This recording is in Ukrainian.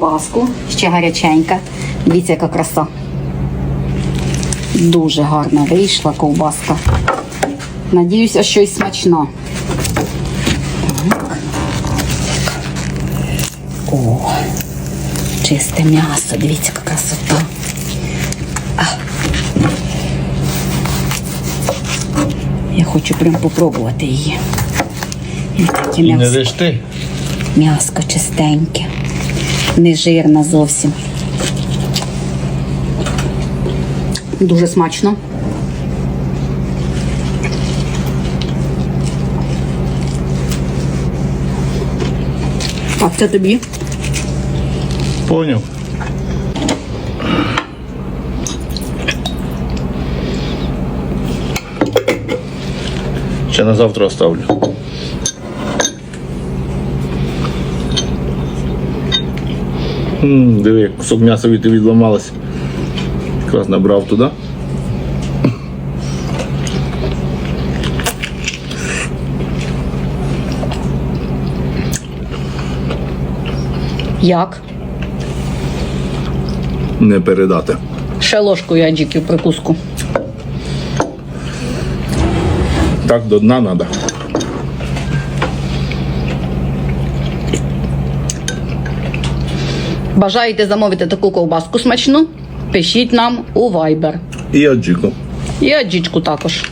Паску, ще гаряченька. Дивіться, яка краса. Дуже гарна вийшла ковбаска. Надіюся, що й смачна. Так. О, чисте м'ясо, дивіться, яка красота. А. Я хочу прям попробувати її. І таке м'ясо. лиш ти. М'яско чистеньке, не жирна зовсім. Дуже смачно. Так, це тобі. Поняв. Ще на завтра оставлю. М, Диви, як кусок м'яса від відламалось. Якраз набрав туди. Як? Не передати. Ще ложкою аджиків прикуску. Так до дна треба. Бажаєте замовити таку ковбаску смачну? Пишіть нам у Viber. І аджіку. І аджічку також.